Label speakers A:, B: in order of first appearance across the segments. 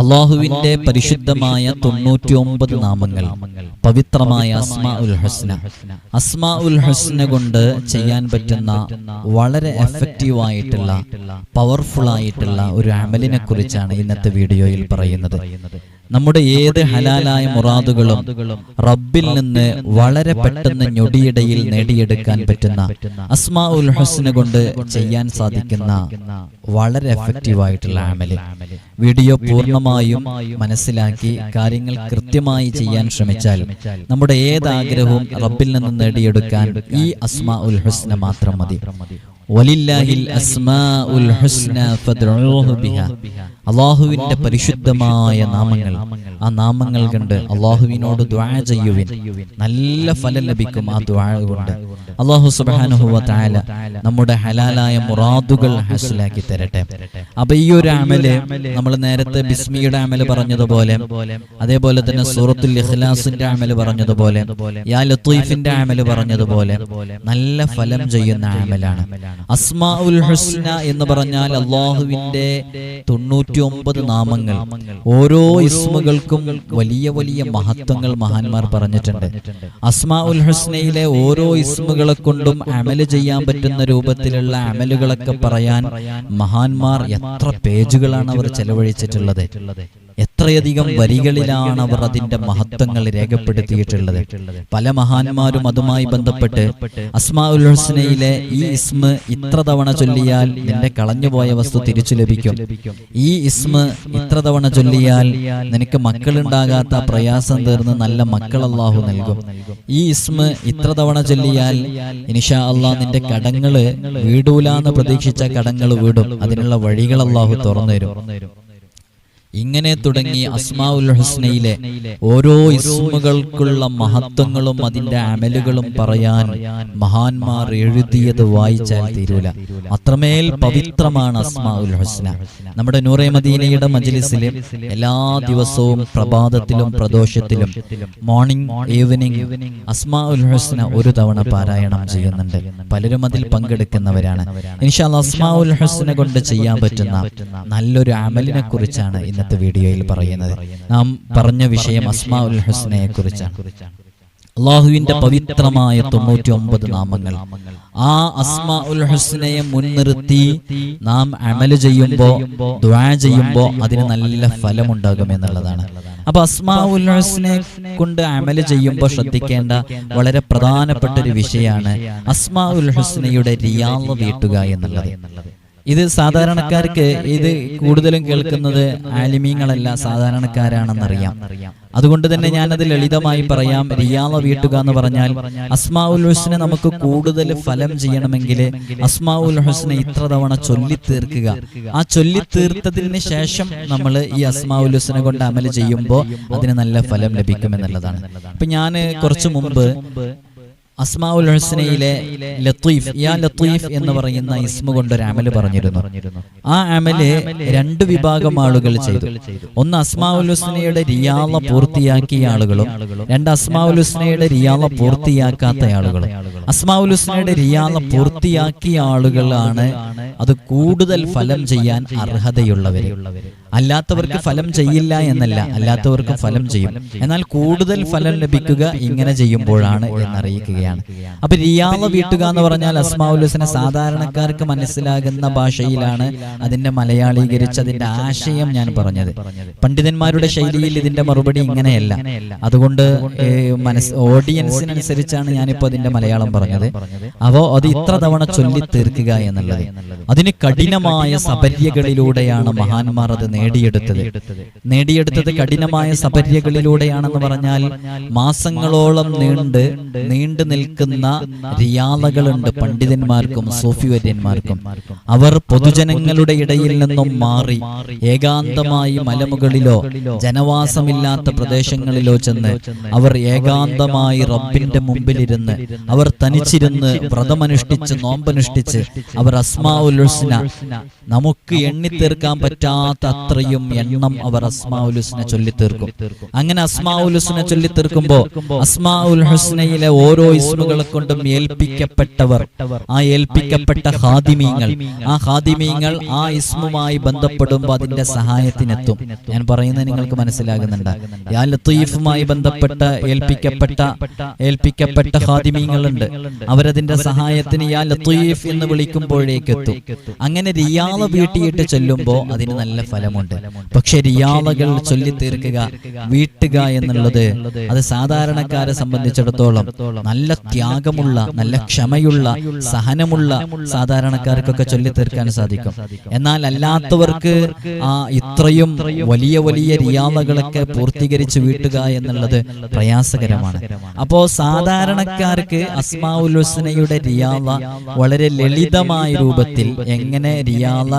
A: അള്ളാഹുവിന്റെ പരിശുദ്ധമായ തൊണ്ണൂറ്റി ഒമ്പത് നാമങ്ങൾ പവിത്രമായ അസ്മാ ഉൽ ഹസ്ന അസ്മാ ഉൽ ഹസ്ന കൊണ്ട് ചെയ്യാൻ പറ്റുന്ന വളരെ എഫക്റ്റീവ് ആയിട്ടുള്ള പവർഫുൾ ആയിട്ടുള്ള ഒരു അമലിനെ കുറിച്ചാണ് ഇന്നത്തെ വീഡിയോയിൽ പറയുന്നത് നമ്മുടെ ഏത് ഹലാലായ മുറാദുകളും റബ്ബിൽ നിന്ന് വളരെ പെട്ടെന്ന് ഞൊടിയിടയിൽ നേടിയെടുക്കാൻ പറ്റുന്ന അസ്മാ ഉൽ ഹുസ്ന കൊണ്ട് ചെയ്യാൻ സാധിക്കുന്ന വളരെ എഫക്റ്റീവ് ആയിട്ടുള്ള ആമല് വീഡിയോ പൂർണ്ണമായും മനസ്സിലാക്കി കാര്യങ്ങൾ കൃത്യമായി ചെയ്യാൻ ശ്രമിച്ചാൽ നമ്മുടെ ഏത് ആഗ്രഹവും റബ്ബിൽ നിന്ന് നേടിയെടുക്കാൻ ഈ അസ്മാ ഉൽ ഹുസ്ന മാത്രം മതി വലില്ലാഹിൽ അസ്മാ ഉൽ ഹുസ്ന ബിഹ അള്ളാഹുവിന്റെ പരിശുദ്ധമായ നാമങ്ങൾ ആ നാമങ്ങൾ കണ്ട് അള്ളാഹുവിനോട് ദ്വാ ചെയ്യുവിൻ നല്ല ഫലം ലഭിക്കും ആ ദ്വാരകൊണ്ട് അള്ളാഹു സുബാനുഹുവ താല നമ്മുടെ ഹലാലായ മുറാദുകൾ ഹാസിലാക്കി തരട്ടെ അപ്പൊ ഈ ഒരു അമല് നമ്മൾ നേരത്തെ ബിസ്മിയുടെ അമല് പറഞ്ഞതുപോലെ അതേപോലെ തന്നെ സൂറത്തുൽ ഇഖ്ലാസിന്റെ അമല് പറഞ്ഞതുപോലെ യാ ലത്തീഫിന്റെ അമല് പറഞ്ഞതുപോലെ നല്ല ഫലം ചെയ്യുന്ന അമലാണ് അസ്മാ ഉൽ ഹസ്ന എന്ന് പറഞ്ഞാൽ അള്ളാഹുവിന്റെ തൊണ്ണൂറ്റി തൊണ്ണൂറ്റിയൊമ്പത് നാമങ്ങൾ ഓരോ ഇസ്മുകൾക്കും വലിയ വലിയ മഹത്വങ്ങൾ മഹാന്മാർ പറഞ്ഞിട്ടുണ്ട് അസ്മാ ഉൽ ഹസ്നയിലെ ഓരോ ഇസ്മുകളെ കൊണ്ടും അമല് ചെയ്യാൻ പറ്റുന്ന രൂപത്തിലുള്ള അമലുകളൊക്കെ പറയാൻ മഹാന്മാർ എത്ര പേജുകളാണ് അവർ ചെലവഴിച്ചിട്ടുള്ളത് അത്രയധികം വരികളിലാണ് അവർ അതിന്റെ മഹത്വങ്ങൾ രേഖപ്പെടുത്തിയിട്ടുള്ളത് പല മഹാന്മാരും അതുമായി ബന്ധപ്പെട്ട് അസ്മാഉൽ ഈ ഇസ്മ ഇത്ര തവണ ചൊല്ലിയാൽ നിന്റെ കളഞ്ഞുപോയ വസ്തു തിരിച്ചു ലഭിക്കും ഈ ഇസ്മ ഇത്ര തവണ ചൊല്ലിയാൽ നിനക്ക് മക്കളുണ്ടാകാത്ത പ്രയാസം തീർന്ന് നല്ല മക്കൾ അള്ളാഹു നൽകും ഈ ഇസ്മ ഇത്ര തവണ ചൊല്ലിയാൽ ഇനിഷാ അള്ളാഹ് നിന്റെ കടങ്ങള് വീടൂലാന്ന് പ്രതീക്ഷിച്ച കടങ്ങൾ വീടും അതിനുള്ള വഴികൾ അള്ളാഹു തുറന്നു തരും ഇങ്ങനെ തുടങ്ങി അസ്മാഉൽ ഹുസ്നയിലെ ഓരോ ഇസ്മുകൾക്കുള്ള മഹത്വങ്ങളും അതിന്റെ അമലുകളും പറയാൻ മഹാന്മാർ എഴുതിയത് വായിച്ചാൽ തീരൂല അത്രമേൽ പവിത്രമാണ് അസ്മാഉൽ ഹുസ്ന നമ്മുടെ നൂറെ മദീനയുടെ മജ്ലിസിലെ എല്ലാ ദിവസവും പ്രഭാതത്തിലും പ്രദോഷത്തിലും മോർണിംഗ് ഈവനിങ് അസ്മാഉൽ ഹുസ്ന ഒരു തവണ പാരായണം ചെയ്യുന്നുണ്ട് പലരും അതിൽ പങ്കെടുക്കുന്നവരാണ് ഇൻഷാല് അസ്മാഉൽ ഹുസ്ന കൊണ്ട് ചെയ്യാൻ പറ്റുന്ന നല്ലൊരു അമലിനെ കുറിച്ചാണ് ഇന്ന് അടുത്ത വീഡിയോയിൽ പറയുന്നത് നാം പറഞ്ഞ വിഷയം അസ്മാ ഉൽ ഹുസ്നയെ കുറിച്ചാണ് അള്ളാഹുവിന്റെ പവിത്രമായ തൊണ്ണൂറ്റി ഒമ്പത് നാമങ്ങൾ ആ അസ്മാ ഉൽ ഹുസ്നയെ മുൻനിർത്തി നാം അമൽ ചെയ്യുമ്പോ ദ്വാ ചെയ്യുമ്പോ അതിന് നല്ല ഫലമുണ്ടാകും എന്നുള്ളതാണ് അപ്പൊ അസ്മാ ഉൽ ഹുസ്നെ കൊണ്ട് അമൽ ചെയ്യുമ്പോൾ ശ്രദ്ധിക്കേണ്ട വളരെ പ്രധാനപ്പെട്ട ഒരു വിഷയമാണ് അസ്മാ ഉൽ ഹുസ്നയുടെ റിയാള് വീട്ടുക എന്നുള്ളത് ഇത് സാധാരണക്കാർക്ക് ഇത് കൂടുതലും കേൾക്കുന്നത് ആലിമീങ്ങളല്ല സാധാരണക്കാരാണെന്നറിയാം അതുകൊണ്ട് തന്നെ ഞാനത് ലളിതമായി പറയാം റിയാള വീട്ടുക എന്ന് പറഞ്ഞാൽ അസ്മാഉൽ ഹുസ്നെ നമുക്ക് കൂടുതൽ ഫലം ചെയ്യണമെങ്കിൽ അസ്മാഉൽ ഹുസ്നെ ഇത്ര തവണ ചൊല്ലി തീർക്കുക ആ ചൊല്ലി തീർത്തതിന് ശേഷം നമ്മൾ ഈ അസ്മാഉൽ ഹുസ്നെ കൊണ്ട് അമല് ചെയ്യുമ്പോൾ അതിന് നല്ല ഫലം ലഭിക്കും എന്നുള്ളതാണ് അപ്പൊ ഞാൻ കുറച്ചു മുമ്പ് അസ്മാഉൽ ഹുസ്നയിലെ ലത്തീഫ് യാ ലത്തീഫ് എന്ന് പറയുന്ന ഇസ്മ കൊണ്ട് ഒരു അമല് പറഞ്ഞിരുന്നു ആ അമല് രണ്ട് വിഭാഗം ആളുകൾ ചെയ്തു ഒന്ന് അസ്മാഉൽ ഹുസ്നയുടെ റിയാള പൂർത്തിയാക്കിയ ആളുകളും രണ്ട് അസ്മാഉൽ ഹുസ്നയുടെ റിയാള പൂർത്തിയാക്കാത്ത ആളുകളും അസ്മാഉൽ ഹുസ്നയുടെ റിയാള പൂർത്തിയാക്കിയ ആളുകളാണ് അത് കൂടുതൽ ഫലം ചെയ്യാൻ അർഹതയുള്ളവർ അല്ലാത്തവർക്ക് ഫലം ചെയ്യില്ല എന്നല്ല അല്ലാത്തവർക്ക് ഫലം ചെയ്യും എന്നാൽ കൂടുതൽ ഫലം ലഭിക്കുക ഇങ്ങനെ ചെയ്യുമ്പോഴാണ് എന്നറിയിക്കുകയാണ് അപ്പൊ റിയാള വീട്ടുക എന്ന് പറഞ്ഞാൽ അസ്മാവുലുസിനെ സാധാരണക്കാർക്ക് മനസ്സിലാകുന്ന ഭാഷയിലാണ് അതിന്റെ മലയാളീകരിച്ച് അതിന്റെ ആശയം ഞാൻ പറഞ്ഞത് പണ്ഡിതന്മാരുടെ ശൈലിയിൽ ഇതിന്റെ മറുപടി ഇങ്ങനെയല്ല അതുകൊണ്ട് മനസ് ഓഡിയൻസിനനുസരിച്ചാണ് ഞാനിപ്പോ അതിന്റെ മലയാളം പറഞ്ഞത് അപ്പോ അത് ഇത്ര തവണ ചൊല്ലി തീർക്കുക എന്നുള്ളത് അതിന് കഠിനമായ സബല്യകളിലൂടെയാണ് മഹാന്മാർ അത് നേടിയെടുത്തത് നേടിയെടുത്തത് കഠിനമായ സപര്യകളിലൂടെയാണെന്ന് പറഞ്ഞാൽ മാസങ്ങളോളം നീണ്ട് നീണ്ടു നിൽക്കുന്ന റിയാലകളുണ്ട് പണ്ഡിതന്മാർക്കും സൂഫിവര്യന്മാർക്കും അവർ പൊതുജനങ്ങളുടെ ഇടയിൽ നിന്നും മാറി ഏകാന്തമായി മലമുകളിലോ ജനവാസമില്ലാത്ത പ്രദേശങ്ങളിലോ ചെന്ന് അവർ ഏകാന്തമായി റബ്ബിന്റെ മുമ്പിലിരുന്ന് അവർ തനിച്ചിരുന്ന് വ്രതമനുഷ്ഠിച്ച് നോമ്പനുഷ്ഠിച്ച് അവർ അസ്മാഉൽ ഹുസ്ന നമുക്ക് എണ്ണിത്തീർക്കാൻ പറ്റാത്ത അത്രയും എണ്ണം അവർ അസ്മാഉൽ ചൊല്ലി തീർക്കും അങ്ങനെ അസ്മാഉൽ ഹുസ്ന തീർക്കുമ്പോ അസ്മാഉൽ ഹുസ്നയിലെ ഓരോ ഇസ്മുകളെ കൊണ്ടും ഏൽപ്പിക്കപ്പെട്ടവർ ആ ഏൽപ്പിക്കപ്പെട്ട ഹാദിമീങ്ങൾ ആ ഹാദിമീങ്ങൾ ആ ഇസ്മുമായി ബന്ധപ്പെടുമ്പോ അതിന്റെ സഹായത്തിനെത്തും ഞാൻ പറയുന്നത് നിങ്ങൾക്ക് മനസ്സിലാകുന്നുണ്ട് ആ ലത്തീഫുമായി ബന്ധപ്പെട്ട ഏൽപ്പിക്കപ്പെട്ട ഏൽപ്പിക്കപ്പെട്ട ഹാദിമീങ്ങളുണ്ട് അവരതിന്റെ സഹായത്തിന് യാ ലത്തീഫ് എന്ന് വിളിക്കുമ്പോഴേക്കെത്തും അങ്ങനെ റിയാള വീട്ടിയിട്ട് ചെല്ലുമ്പോൾ അതിന് നല്ല ഫലം ഫലമുണ്ട് പക്ഷെ റിയാളകൾ ചൊല്ലി തീർക്കുക വീട്ടുക എന്നുള്ളത് അത് സാധാരണക്കാരെ സംബന്ധിച്ചിടത്തോളം നല്ല ത്യാഗമുള്ള നല്ല ക്ഷമയുള്ള സഹനമുള്ള സാധാരണക്കാർക്കൊക്കെ ചൊല്ലി തീർക്കാൻ സാധിക്കും എന്നാൽ അല്ലാത്തവർക്ക് ആ ഇത്രയും വലിയ വലിയ റിയാളകളൊക്കെ പൂർത്തീകരിച്ച് വീട്ടുക എന്നുള്ളത് പ്രയാസകരമാണ് അപ്പോ സാധാരണക്കാർക്ക് അസ്മാഉൽ ഹുസ്നയുടെ റിയാള വളരെ ലളിതമായ രൂപത്തിൽ എങ്ങനെ റിയാള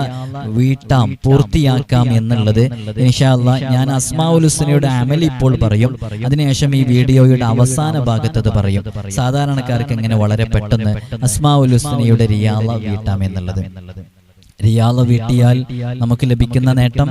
A: വീട്ടാം പൂർത്തിയാക്കാം ചെയ്യാം എന്നുള്ളത് ഇൻഷാല്ല ഞാൻ ഹുസ്നയുടെ അമൽ ഇപ്പോൾ പറയും അതിനുശേഷം ഈ വീഡിയോയുടെ അവസാന ഭാഗത്തത് പറയും സാധാരണക്കാർക്ക് ഇങ്ങനെ വളരെ പെട്ടെന്ന് അസ്മാവുലുസ്നയുടെ റിയാള വീട്ടാം എന്നുള്ളത് റിയാള വീട്ടിയാൽ നമുക്ക് ലഭിക്കുന്ന നേട്ടം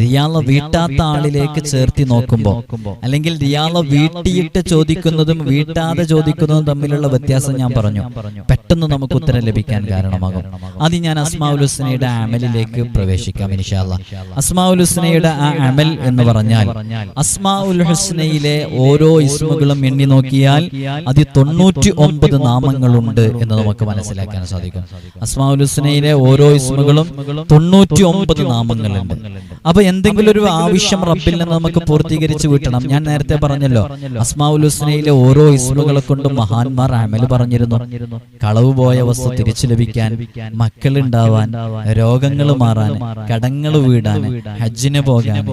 A: റിയാള വീട്ടാത്ത ആളിലേക്ക് ചേർത്തി നോക്കുമ്പോൾ അല്ലെങ്കിൽ റിയാള വീട്ടിയിട്ട് ചോദിക്കുന്നതും വീട്ടാതെ ചോദിക്കുന്നതും തമ്മിലുള്ള വ്യത്യാസം ഞാൻ പറഞ്ഞു പെട്ടെന്ന് നമുക്ക് ഉത്തരം ലഭിക്കാൻ കാരണമാകും അത് ഞാൻ അസ്മാവുലുസ്നയുടെ അമലിലേക്ക് പ്രവേശിക്കാം ഇനിഷാല്ല അസ്മാവുലുസ്നയുടെ ആ അമൽ എന്ന് പറഞ്ഞാൽ അസ്മാഉൽ ഹുസ്നയിലെ ഓരോ ഇസ്മുകളും എണ്ണി നോക്കിയാൽ അതി തൊണ്ണൂറ്റി ഒമ്പത് നാമങ്ങളുണ്ട് എന്ന് നമുക്ക് മനസ്സിലാക്കാൻ സാധിക്കും അസ്മാവുലുസ്നയിലെ ഓരോ ഇസ്മ ഓസ്മകളും തൊണ്ണൂറ്റി ഒമ്പത് നാമങ്ങളുണ്ട് അപ്പൊ എന്തെങ്കിലും ഒരു ആവശ്യം റബ്ബിൽ നിന്ന് നമുക്ക് പൂർത്തീകരിച്ച് വീട്ടണം ഞാൻ നേരത്തെ പറഞ്ഞല്ലോ അസ്മാഉൽ ഹുസ്നയിലെ ഓരോ ഇസ്മുകളെ കൊണ്ടും മഹാന്മാർ അമൽ പറഞ്ഞിരുന്നു കളവ് പോയ വസ്തു തിരിച്ചു ലഭിക്കാൻ മക്കൾ ഉണ്ടാവാൻ രോഗങ്ങൾ മാറാൻ കടങ്ങൾ വീടാൻ ഹജ്ജിന് പോകാൻ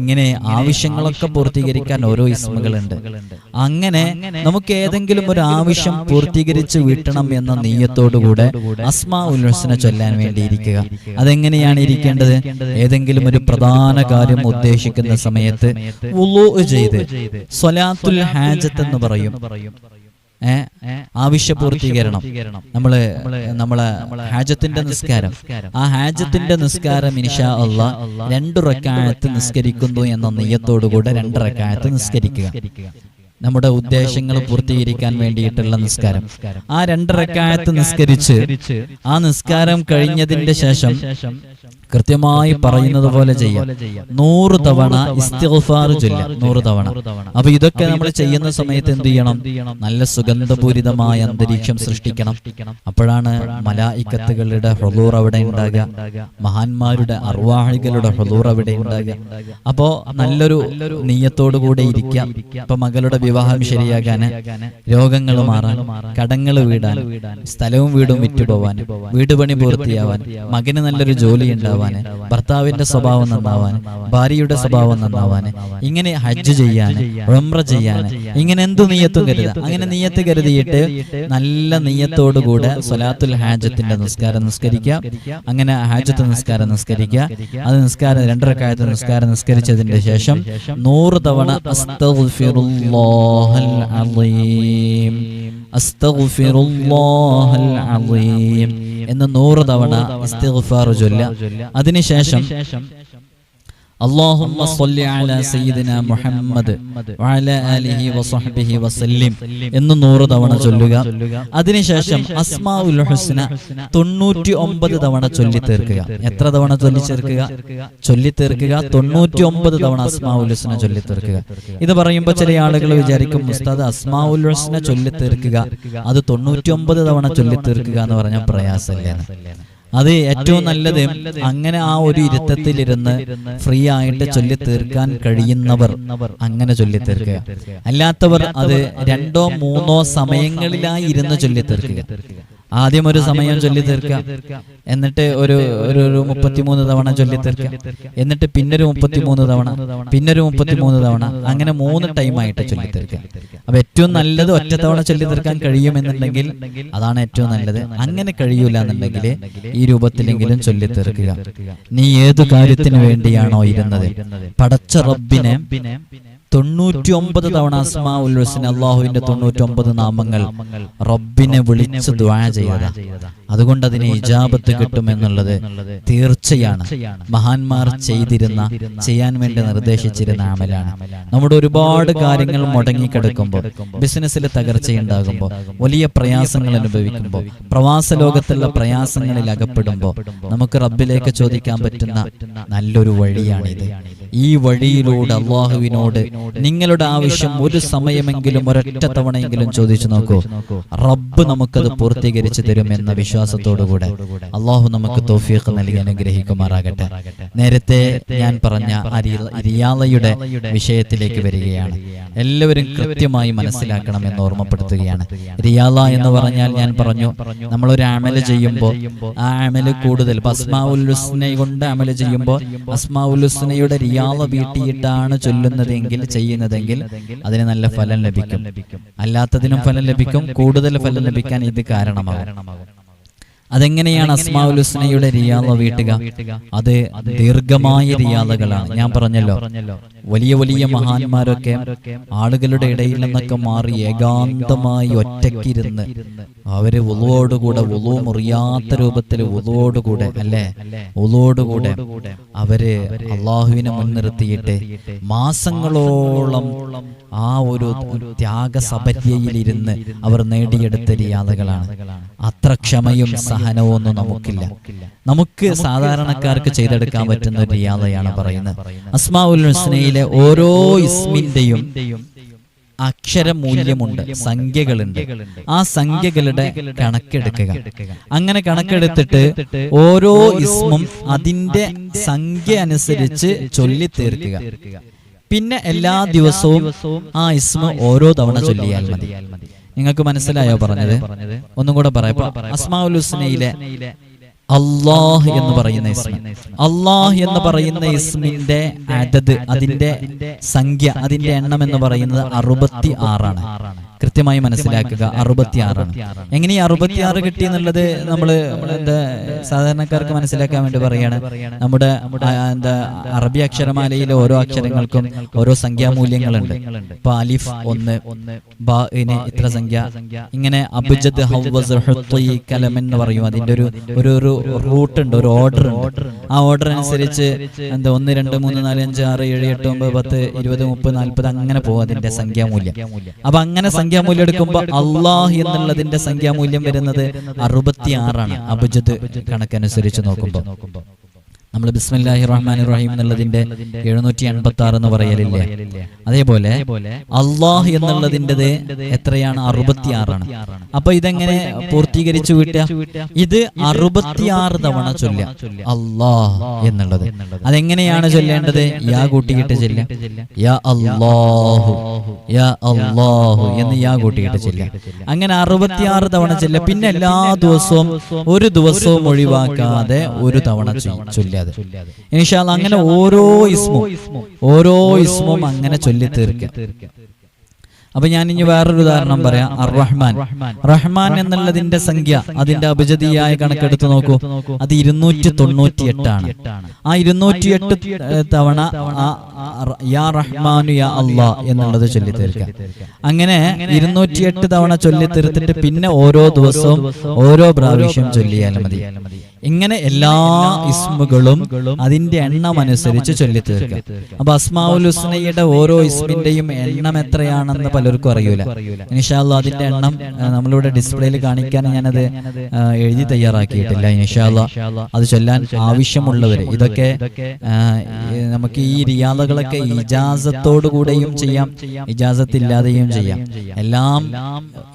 A: ഇങ്ങനെ ആവശ്യങ്ങളൊക്കെ പൂർത്തീകരിക്കാൻ ഓരോ ഇസ്മുകളുണ്ട് അങ്ങനെ നമുക്ക് ഏതെങ്കിലും ഒരു ആവശ്യം പൂർത്തീകരിച്ച് വീട്ടണം എന്ന നീയത്തോടുകൂടെ അസ്മാ ഉൽസിനെ ഹുസ്ന ചൊല്ലാൻ വേണ്ടിയിരിക്കുക ഇരിക്കുക അതെങ്ങനെയാണ് ഇരിക്കേണ്ടത് ഏതെങ്കിലും ഒരു പ്രധാന കാര്യം ഉദ്ദേശിക്കുന്ന സമയത്ത് ചെയ്ത് സ്വലാത്തുൽ ഹാജത്ത് എന്ന് പറയും ആവശ്യ പൂർത്തീകരണം നമ്മള് നമ്മളെ ഹാജത്തിന്റെ നിസ്കാരം ആ ഹാജത്തിന്റെ നിസ്കാരം ഇൻഷാ അല്ല രണ്ടു റക്കായത്ത് നിസ്കരിക്കുന്നു എന്ന നെയ്യത്തോടുകൂടെ രണ്ടു റക്കായത്ത് നിസ്കരിക്കുക നമ്മുടെ ഉദ്ദേശങ്ങൾ പൂർത്തീകരിക്കാൻ വേണ്ടിയിട്ടുള്ള നിസ്കാരം ആ രണ്ടരക്കായത്ത് നിസ്കരിച്ച് ആ നിസ്കാരം കഴിഞ്ഞതിന്റെ ശേഷം കൃത്യമായി പറയുന്നത് പോലെ ചെയ്യാം നൂറ് തവണ ഇസ്തിഗ്ഫാർ നൂറ് തവണ അപ്പൊ ഇതൊക്കെ നമ്മൾ ചെയ്യുന്ന സമയത്ത് എന്ത് ചെയ്യണം നല്ല സുഗന്ധപൂരിതമായ അന്തരീക്ഷം സൃഷ്ടിക്കണം അപ്പോഴാണ് മലായിക്കത്തുകളുടെ ഹൃദൂർ അവിടെ ഉണ്ടാകുക മഹാന്മാരുടെ അർവാഹികളുടെ ഹൃദൂർ അവിടെ ഉണ്ടാകുക അപ്പോ നല്ലൊരു നീയത്തോടു കൂടെ ഇരിക്കാം ഇപ്പൊ മകളുടെ വിവാഹം ശരിയാകാന് രോഗങ്ങൾ മാറാൻ കടങ്ങൾ വീടാൻ സ്ഥലവും വീടും വിറ്റുപോവാൻ വീട് പണി പൂർത്തിയാവാൻ മകന് നല്ലൊരു ജോലി ജോലിയുണ്ടാവാൻ ഭർത്താവിന്റെ സ്വഭാവം നന്നാവാന് ഭാര്യയുടെ സ്വഭാവം നന്നാവാന് ഇങ്ങനെ ഹജ്ജ് ചെയ്യാന് റംറ ചെയ്യാന് ഇങ്ങനെ എന്തു നീയത്തും കരുത അങ്ങനെ നീയത്ത് കരുതിയിട്ട് നല്ല നീയത്തോടുകൂടെ സ്വലാത്തുൽ ഹാജത്തിന്റെ നിസ്കാരം നിസ്കരിക്കാം അങ്ങനെ ഹാജത്ത് നിസ്കാരം നിസ്കരിക്കുക അത് നിസ്കാരം രണ്ടരക്കാലത്ത് നിസ്കാരം നിസ്കരിച്ചതിന്റെ ശേഷം നൂറ് തവണ അസ്തഗ്ഫിറുല്ലാഹൽ അസ്തഗ്ഫിറുല്ലാഹൽ അലീം എന്ന് നൂറ് തവണ അതിനുശേഷം اللهم صل على سيدنا محمد وعلى آله وصحبه وسلم എന്ന് നൂറ് തവണ ചൊല്ലുക അതിനുശേഷം അസ്മാഉൽ ഹുസ്ന തൊണ്ണൂറ്റി ഒമ്പത് തവണ ചൊല്ലി തീർക്കുക എത്ര തവണ ചൊല്ലി ചേർക്കുക ചൊല്ലി തീർക്കുക തൊണ്ണൂറ്റി ഒമ്പത് തവണ അസ്മാഉൽ ഹുസ്ന ചൊല്ലി തീർക്കുക ഇത് പറയുമ്പോൾ ചില ആളുകൾ വിചാരിക്കും ഉസ്താദ് അസ്മാഉൽ ഹുസ്ന ചൊല്ലി തീർക്കുക അത് തൊണ്ണൂറ്റി ഒമ്പത് തവണ ചൊല്ലി തീർക്കുക എന്ന് പറഞ്ഞാൽ പ്രയാസമല്ലേ അത് ഏറ്റവും നല്ലത് അങ്ങനെ ആ ഒരു ഇരുത്തത്തിലിരുന്ന് ഫ്രീ ആയിട്ട് ചൊല്ലി തീർക്കാൻ കഴിയുന്നവർ അങ്ങനെ ചൊല്ലി തീർക്കുക അല്ലാത്തവർ അത് രണ്ടോ മൂന്നോ സമയങ്ങളിലായി ഇരുന്ന് ചൊല്ലി തീർക്കുക ആദ്യം ഒരു സമയം ചൊല്ലി തീർക്കാം എന്നിട്ട് ഒരു ഒരു മുപ്പത്തിമൂന്ന് തവണ ചൊല്ലി തീർക്കാം എന്നിട്ട് പിന്നൊരു മുപ്പത്തിമൂന്ന് തവണ പിന്നൊരു മുപ്പത്തിമൂന്ന് തവണ അങ്ങനെ മൂന്ന് ടൈമായിട്ട് ചൊല്ലി തീർക്കാം അപ്പൊ ഏറ്റവും നല്ലത് ഒറ്റ തവണ ചൊല്ലി തീർക്കാൻ കഴിയുമെന്നുണ്ടെങ്കിൽ അതാണ് ഏറ്റവും നല്ലത് അങ്ങനെ കഴിയൂല എന്നുണ്ടെങ്കിൽ ഈ രൂപത്തിലെങ്കിലും ചൊല്ലി തീർക്കുക നീ ഏതു കാര്യത്തിന് വേണ്ടിയാണോ ഇരുന്നത് പടച്ച റബ്ബിനെ തൊണ്ണൂറ്റി ഒമ്പത് തവണ അസ്മാ ഉൽ അള്ളാഹുവിന്റെ തൊണ്ണൂറ്റി ഒമ്പത് നാമങ്ങൾ റബ്ബിനെ വിളിച്ച് ദ്വാ ചെയ്യുക അതുകൊണ്ട് അതിന് ഇജാബത്ത് കിട്ടുമെന്നുള്ളത് തീർച്ചയാണ് മഹാന്മാർ ചെയ്തിരുന്ന ചെയ്യാൻ വേണ്ടി നിർദ്ദേശിച്ചിരുന്ന അമലാണ് നമ്മുടെ ഒരുപാട് കാര്യങ്ങൾ മുടങ്ങിക്കിടക്കുമ്പോൾ ബിസിനസ്സിൽ തകർച്ചയുണ്ടാകുമ്പോൾ വലിയ പ്രയാസങ്ങൾ അനുഭവിക്കുമ്പോൾ പ്രവാസ ലോകത്തുള്ള പ്രയാസങ്ങളിൽ അകപ്പെടുമ്പോൾ നമുക്ക് റബ്ബിലേക്ക് ചോദിക്കാൻ പറ്റുന്ന നല്ലൊരു വഴിയാണിത് ഈ വഴിയിലൂടെ അള്ളാഹുവിനോട് നിങ്ങളുടെ ആവശ്യം ഒരു സമയമെങ്കിലും ഒരൊറ്റ തവണയെങ്കിലും ചോദിച്ചു നോക്കൂ റബ്ബ് നമുക്കത് പൂർത്തീകരിച്ചു എന്ന വിശ്വാസം വിശ്വാസത്തോടുകൂടെ അള്ളാഹു നമുക്ക് തോഫിയൊക്കെ നൽകി അനുഗ്രഹിക്കുമാറാകട്ടെ നേരത്തെ ഞാൻ പറഞ്ഞ റിയാലയുടെ വിഷയത്തിലേക്ക് വരികയാണ് എല്ലാവരും കൃത്യമായി മനസ്സിലാക്കണം എന്ന് ഓർമ്മപ്പെടുത്തുകയാണ് റിയാല എന്ന് പറഞ്ഞാൽ ഞാൻ പറഞ്ഞു നമ്മളൊരു അമല് ചെയ്യുമ്പോൾ ആ അമല് കൂടുതൽ അസ്മാഉലുസ്നെ കൊണ്ട് അമല് ചെയ്യുമ്പോൾ അസ്മാഉലുസ്നയുടെ റിയാല വീട്ടിയിട്ടാണ് ചൊല്ലുന്നതെങ്കിൽ ചെയ്യുന്നതെങ്കിൽ അതിന് നല്ല ഫലം ലഭിക്കും അല്ലാത്തതിനും ഫലം ലഭിക്കും കൂടുതൽ ഫലം ലഭിക്കാൻ ഇത് കാരണമാകും അതെങ്ങനെയാണ് അസ്മാഉൽ ഹുസ്നയുടെ റിയാദ വീട്ടുക അത് ദീർഘമായ റിയാദകളാണ് ഞാൻ പറഞ്ഞല്ലോ വലിയ വലിയ മഹാന്മാരൊക്കെ ആളുകളുടെ ഇടയിൽ നിന്നൊക്കെ മാറി ഏകാന്തമായി ഒറ്റക്കിരുന്ന് അവര് ഉളുവോടുകൂടെ ഉളു മുറിയാത്ത രൂപത്തിൽ ഉളുവോടുകൂടെ അല്ലെ ഉളുവോടുകൂടെ അവര് അള്ളാഹുവിനെ മുൻനിർത്തിയിട്ട് മാസങ്ങളോളം ആ ഒരു ത്യാഗ അവർ നേടിയെടുത്ത റിയാദകളാണ് അത്ര ക്ഷമയും സഹ വാഹനവും ഒന്നും നമുക്കില്ല നമുക്ക് സാധാരണക്കാർക്ക് ചെയ്തെടുക്കാൻ പറ്റുന്ന ഒരു റിയാദയാണ് പറയുന്നത് അസ്മാഉൽ ഹുസ്നയിലെ ഓരോ ഇസ്മിന്റെയും മൂല്യമുണ്ട് സംഖ്യകളുണ്ട് ആ സംഖ്യകളുടെ കണക്കെടുക്കുക അങ്ങനെ കണക്കെടുത്തിട്ട് ഓരോ ഇസ്മും അതിന്റെ സംഖ്യ അനുസരിച്ച് ചൊല്ലി തീർക്കുക പിന്നെ എല്ലാ ദിവസവും ആ ഇസ്മ ഓരോ തവണ ചൊല്ലിയാൽ മതി നിങ്ങൾക്ക് മനസ്സിലായോ പറഞ്ഞത് ഒന്നും കൂടെ പറയാം അസ്മാഉൽ ഹുസ്നയിലെ അള്ളാഹ് എന്ന് പറയുന്ന ഇസ്മ അള്ളാഹ് എന്ന് പറയുന്ന ഇസ്മിന്റെ അതത് അതിന്റെ സംഖ്യ അതിന്റെ എണ്ണം എന്ന് പറയുന്നത് അറുപത്തി ആറാണ് കൃത്യമായി മനസ്സിലാക്കുക അറുപത്തിയാറാണ് എങ്ങനെ ഈ അറുപത്തിയാറ് കിട്ടി എന്നുള്ളത് നമ്മൾ എന്താ സാധാരണക്കാർക്ക് മനസ്സിലാക്കാൻ വേണ്ടി പറയാണ് നമ്മുടെ എന്താ അറബി അക്ഷരമാലയിലെ ഓരോ അക്ഷരങ്ങൾക്കും ഓരോ സംഖ്യാമൂല്യങ്ങളുണ്ട് ഇപ്പൊ അലിഫ് ഒന്ന് ഒന്ന് ഇത്ര സംഖ്യ ഇങ്ങനെ അബുജദ് കലം എന്ന് പറയും അതിന്റെ ഒരു ഒരു റൂട്ട് ഉണ്ട് ഒരു ഓർഡർ ഉണ്ട് ആ ഓർഡർ അനുസരിച്ച് എന്താ ഒന്ന് രണ്ട് മൂന്ന് നാല് അഞ്ച് ആറ് ഏഴ് എട്ട് ഒമ്പത് പത്ത് ഇരുപത് മുപ്പത് നാൽപ്പത് അങ്ങനെ പോകും അതിന്റെ സംഖ്യാമൂല്യം അപ്പൊ അങ്ങനെ സംഖ്യാമൂല്യം എടുക്കുമ്പോ അള്ളാഹ് എന്നുള്ളതിന്റെ സംഖ്യാമൂല്യം വരുന്നത് അറുപത്തി ആറാണ് അബുജത് കണക്കനുസരിച്ച് നോക്കുമ്പോ നോക്കുമ്പോ നമ്മൾ ബിസ്മില്ലാഹി റഹ്മാൻ റഹീം എന്നുള്ളതിന്റെ എഴുന്നൂറ്റി എൺപത്തി ആറ് എന്ന് പറയലില്ലേ അതേപോലെ അള്ളാഹ് എന്നുള്ളതിന്റെ എത്രയാണ് അറുപത്തി ആറാണ് അപ്പൊ ഇതെങ്ങനെ പൂർത്തീകരിച്ചു വിട്ടാ ഇത് അറുപത്തിയാറ് തവണ ചൊല്ല അള്ളാഹ് എന്നുള്ളത് അതെങ്ങനെയാണ് ചൊല്ലേണ്ടത് യാ കൂട്ടിയിട്ട് ചൊല്ല യാ യാ അള്ളാഹു എന്ന് യാ കൂട്ടിയിട്ട് ചൊല്ല അങ്ങനെ അറുപത്തിയാറ് തവണ ചൊല്ല പിന്നെ എല്ലാ ദിവസവും ഒരു ദിവസവും ഒഴിവാക്കാതെ ഒരു തവണ ചൊല്ല ചൊല്ലാതെ ഇനിഷാല് അങ്ങനെ ഓരോ ഇസ്മും ഓരോ ഇസ്മും അങ്ങനെ ചൊല്ലി തീർക്കുക അപ്പൊ ഞാൻ ഇനി വേറൊരു ഉദാഹരണം പറയാം അർ റഹ്മാൻ റഹ്മാൻ എന്നുള്ളതിന്റെ സംഖ്യ അതിന്റെ അഭിജതിയായ കണക്കെടുത്ത് നോക്കൂ അത് ഇരുന്നൂറ്റി തൊണ്ണൂറ്റി എട്ടാണ് ആ ഇരുന്നൂറ്റി എട്ട് തവണ യാ റഹ്മാനു യാ അള്ളാ എന്നുള്ളത് ചൊല്ലി അങ്ങനെ ഇരുന്നൂറ്റി എട്ട് തവണ ചൊല്ലി പിന്നെ ഓരോ ദിവസവും ഓരോ പ്രാവശ്യം ചൊല്ലിയാൽ മതി ഇങ്ങനെ എല്ലാ ഇസ്മുകളും അതിന്റെ എണ്ണം അനുസരിച്ച് ചൊല്ലി അപ്പൊ അസ്മാവുൽ ഹുസ്നയുടെ ഓരോ ഇസ്മിന്റെയും എണ്ണം എത്രയാണെന്ന് പലർക്കും അറിയൂല ഇൻഷാല്ല അതിന്റെ എണ്ണം നമ്മളിവിടെ ഡിസ്പ്ലേയിൽ കാണിക്കാൻ ഞാനത് എഴുതി തയ്യാറാക്കിയിട്ടില്ല ഇൻഷാല്ല അത് ചൊല്ലാൻ ആവശ്യമുള്ളവർ ഇതൊക്കെ നമുക്ക് ഈ റിയാദകളൊക്കെ ഇജാസത്തോടു കൂടെയും ചെയ്യാം ഇജാസത്തില്ലാതെയും ഇല്ലാതെയും ചെയ്യാം എല്ലാം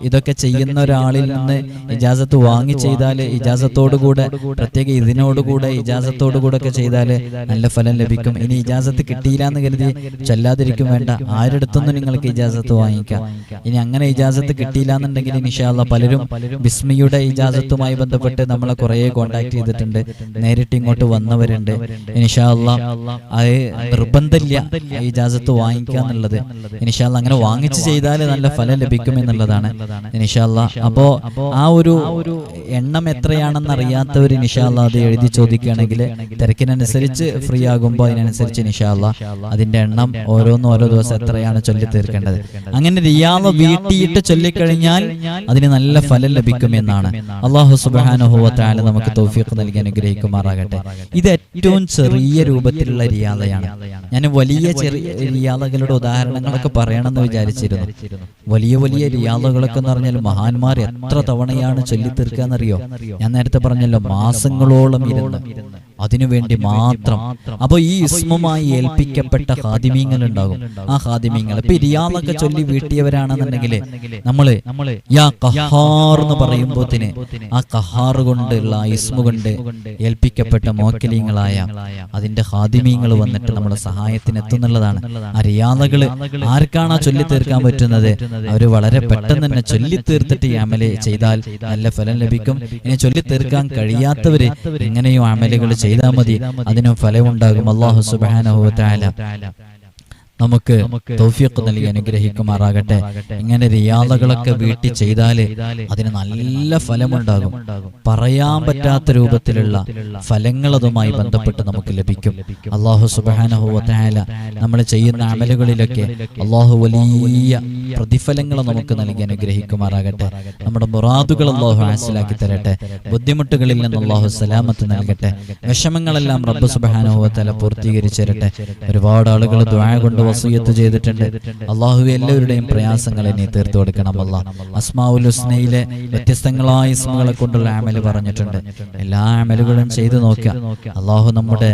A: ഇതൊക്കെ ചെയ്യുന്ന ഒരാളിൽ നിന്ന് ഇജാസത്ത് വാങ്ങി ചെയ്താൽ ഇജാസത്തോടുകൂടെ പ്രത്യേക ഇതിനോടുകൂടെ ഇജാസത്തോടുകൂടെ ഒക്കെ ചെയ്താൽ നല്ല ഫലം ലഭിക്കും ഇനി ഇജാസത്ത് കിട്ടിയില്ല എന്ന് കരുതി ചൊല്ലാതിരിക്കും വേണ്ട അടുത്തൊന്നും നിങ്ങൾക്ക് ഇജാസത്ത് വാങ്ങി വാങ്ങിക്കാം ഇനി അങ്ങനെ ഇജാസത്ത് കിട്ടിയില്ല എന്നുണ്ടെങ്കിൽ ഇനിഷാല്ല പലരും ബിസ്മിയുടെ ഇജാസത്തുമായി ബന്ധപ്പെട്ട് നമ്മളെ കുറെ കോണ്ടാക്ട് ചെയ്തിട്ടുണ്ട് നേരിട്ട് ഇങ്ങോട്ട് വന്നവരുണ്ട് ഇനിഷാല്ല അത് നിർബന്ധമില്ല ഇജാസത്ത് വാങ്ങിക്കുക എന്നുള്ളത് ഇനിഷാല്ല അങ്ങനെ വാങ്ങിച്ചു ചെയ്താൽ നല്ല ഫലം ലഭിക്കും എന്നുള്ളതാണ് ഇനിഷാല്ല അപ്പോ ആ ഒരു എണ്ണം എത്രയാണെന്ന് അറിയാത്തവർ ഇനിഷാല്ല അത് എഴുതി ചോദിക്കുകയാണെങ്കിൽ തിരക്കിനനുസരിച്ച് ഫ്രീ ആകുമ്പോൾ അതിനനുസരിച്ച് ഇനിഷാല്ല അതിന്റെ എണ്ണം ഓരോന്നും ഓരോ ദിവസം എത്രയാണ് ചൊല്ലി തീർക്കേണ്ടത് അങ്ങനെ അങ്ങനെ റിയാദ വീട്ടിയിട്ട് ചൊല്ലിക്കഴിഞ്ഞാൽ അതിന് നല്ല ഫലം ലഭിക്കുമെന്നാണ് അള്ളാഹു സുബാനുഹൂവത്താല് നമുക്ക് തൗഫീഖ് നൽകി അനുഗ്രഹിക്കുമാറാകട്ടെ ഇത് ഏറ്റവും ചെറിയ രൂപത്തിലുള്ള റിയാദയാണ് ഞാൻ വലിയ ചെറിയ റിയാദകളുടെ ഉദാഹരണങ്ങളൊക്കെ പറയണമെന്ന് വിചാരിച്ചിരുന്നു വലിയ വലിയ റിയാദകളൊക്കെ എന്ന് പറഞ്ഞാൽ മഹാന്മാർ എത്ര തവണയാണ് ചൊല്ലിത്തീർക്കുക എന്നറിയോ ഞാൻ നേരത്തെ പറഞ്ഞല്ലോ മാസങ്ങളോളം ഇരുന്ന് അതിനുവേണ്ടി മാത്രം അപ്പോൾ ഈ ഇസ്മുമായി ഏൽപ്പിക്കപ്പെട്ട ഹാദിമീങ്ങൾ ഉണ്ടാകും ആ ഹാദിമീങ്ങൾ ഇപ്പൊ ഇരിയാന്നൊക്കെ ചൊല്ലി വീട്ടിയവരാണെന്നുണ്ടെങ്കിൽ നമ്മള് യാ കഹാർ എന്ന് പറയുമ്പോത്തിന് ആ കഹാർ കൊണ്ടുള്ള ഇസ്മു കൊണ്ട് ഏൽപ്പിക്കപ്പെട്ട മോക്കലീങ്ങളായ അതിന്റെ ഹാദിമീങ്ങൾ വന്നിട്ട് നമ്മളെ സഹായത്തിന് എത്തുന്നുള്ളതാണ് ആ റിയാദകള് ആർക്കാണ് ആ ചൊല്ലി തീർക്കാൻ പറ്റുന്നത് അവര് വളരെ പെട്ടെന്ന് തന്നെ ചൊല്ലി തീർത്തിട്ട് ഈ അമല് ചെയ്താൽ നല്ല ഫലം ലഭിക്കും ഇനി ചൊല്ലി തീർക്കാൻ കഴിയാത്തവര് ഇങ്ങനെയും അമലുകൾ ചെയ്യും ചെയ്താൽ മതി അതിനും ഫലമുണ്ടാകും അള്ളാഹു സുബാനഹുല നമുക്ക് തൗഫീഖ് നൽകി അനുഗ്രഹിക്കുമാറാകട്ടെ ഇങ്ങനെ റിയാദകളൊക്കെ വീട്ടിൽ ചെയ്താൽ അതിന് നല്ല ഫലമുണ്ടാകും പറയാൻ പറ്റാത്ത രൂപത്തിലുള്ള ഫലങ്ങൾ അതുമായി ബന്ധപ്പെട്ട് നമുക്ക് ലഭിക്കും അള്ളാഹു സുബാനഹുല നമ്മൾ ചെയ്യുന്ന അമലുകളിലൊക്കെ അള്ളാഹു വലിയ പ്രതിഫലങ്ങൾ നമുക്ക് നൽകി അനുഗ്രഹിക്കുമാറാകട്ടെ നമ്മുടെ മുറാദുകൾ അള്ളാഹു ഹാസിലാക്കി തരട്ടെ ബുദ്ധിമുട്ടുകളിൽ നിന്ന് അള്ളാഹു സലാമത്ത് നൽകട്ടെ വിഷമങ്ങളെല്ലാം റബ്ബ് സുബാനഹുവത്തല പൂർത്തീകരിച്ചു തരട്ടെ ഒരുപാട് ആളുകൾ ദ്വായ കൊണ്ട് വസൂയത്ത് ചെയ്തിട്ടുണ്ട് അള്ളാഹു എല്ലാവരുടെയും പ്രയാസങ്ങളെ നീ തീർത്തു കൊടുക്കണമല്ല അസ്മാവുൽ ഹുസ്നയിലെ വ്യത്യസ്തങ്ങളായ ഇസ്മകളെ കൊണ്ടുള്ള ആമൽ പറഞ്ഞിട്ടുണ്ട് എല്ലാ ആമലുകളും ചെയ്തു നോക്കുക അള്ളാഹു നമ്മുടെ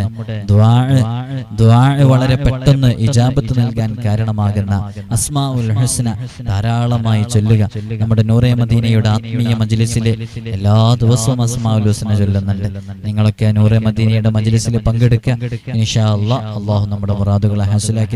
A: വളരെ പെട്ടെന്ന് ഇജാബത്ത് നൽകാൻ കാരണമാകുന്ന അസ്മാവുൽ ഹുസ്ന ധാരാളമായി ചൊല്ലുക നമ്മുടെ നൂറെ മദീനയുടെ ആത്മീയ മജ്ലിസിലെ എല്ലാ ദിവസവും അസ്മാവുൽ ഹുസ്ന ചൊല്ലുന്നുണ്ട് നിങ്ങളൊക്കെ നൂറെ മദീനയുടെ മജ്ലിസിൽ പങ്കെടുക്കുക ഇൻഷാ അള്ളാഹു നമ്മുടെ മുറാദുകളെ ഹാസിലാക്കി